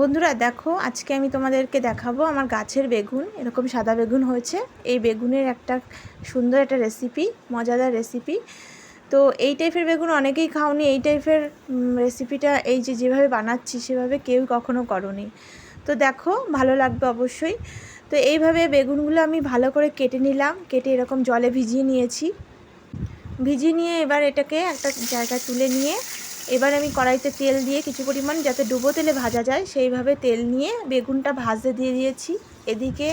বন্ধুরা, দেখো, আজকে আমি তোমাদেরকে দেখাবো আমার গাছের বেগুন, এরকম সাদা বেগুন হয়েছে। এই বেগুনের একটা সুন্দর একটা রেসিপি মজাদার রেসিপি তো এই টাইপের বেগুন অনেকেই খাওনি, এই টাইপের রেসিপিটা এই যে যেভাবে বানাচ্ছি, সেভাবে কেউ কখনো করনি। তো দেখো, ভালো লাগবে অবশ্যই। তো এইভাবে বেগুনগুলো আমি ভালো করে কেটে নিলাম, কেটে এরকম জলে ভিজিয়ে নিয়েছি। ভিজিয়ে নিয়ে এবার এটাকে একটা জায়গায় তুলে নিয়ে এবার আমি কড়াইতে তেল দিয়ে কিছু পরিমাণ যাতে ডুবো তেলে ভাজা যায়, সেইভাবে তেল নিয়ে বেগুনটা ভাজতে দিয়ে দিয়েছি। এদিকে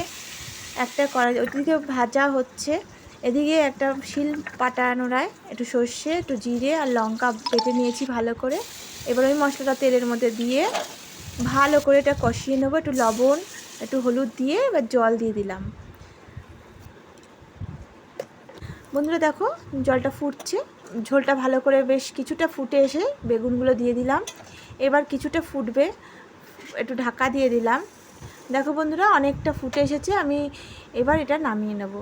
একটা কড়াই, ওদিকে ভাজা হচ্ছে। এদিকে একটা শিল পাটানোড়ায় একটু সর্ষে, একটু জিরে আর লঙ্কা বেটে নিয়েছি ভালো করে। এবার ওই মশলাটা তেলের মধ্যে দিয়ে ভালো করে এটা কষিয়ে নেব, একটু লবণ, একটু হলুদ দিয়ে এবার জল দিয়ে দিলাম। বন্ধুরা দেখো, জলটা ফুটছে। ঝোলটা ভালো করে বেশ কিছুটা ফুটে এসে বেগুনগুলো দিয়ে দিলাম। এবার কিছুটা ফুটবে, একটু ঢাকা দিয়ে দিলাম। দেখো বন্ধুরা, অনেকটা ফুটে এসেছে, আমি এবার এটা নামিয়ে নেব।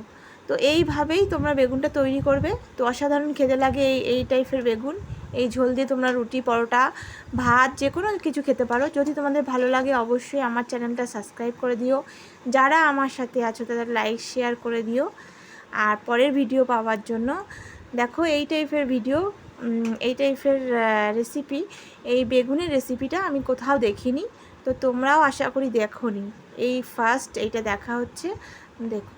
তো এইভাবেই তোমরা বেগুনটা তৈরি করবে। তো অসাধারণ খেতে লাগে এই এই টাইপের বেগুন। এই ঝোল দিয়ে তোমরা রুটি, পরোটা, ভাত, যে কোনো কিছু খেতে পারো। যদি তোমাদের ভালো লাগে, অবশ্যই আমার চ্যানেলটা সাবস্ক্রাইব করে দিও। যারা আমার সাথে আছো, তাদের লাইক, শেয়ার করে দিও। আর পরের ভিডিও পাওয়ার জন্য দেখো এই টাইপের ভিডিও এই টাইপের রেসিপি এই বেগুনের রেসিপিটা আমি কোথাও দেখিনি, তো তোমরাও আশা করি দেখো এই ফার্স্ট এইটা দেখা হচ্ছে, দেখো।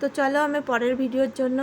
তো চলো আমি পরের ভিডিওর জন্য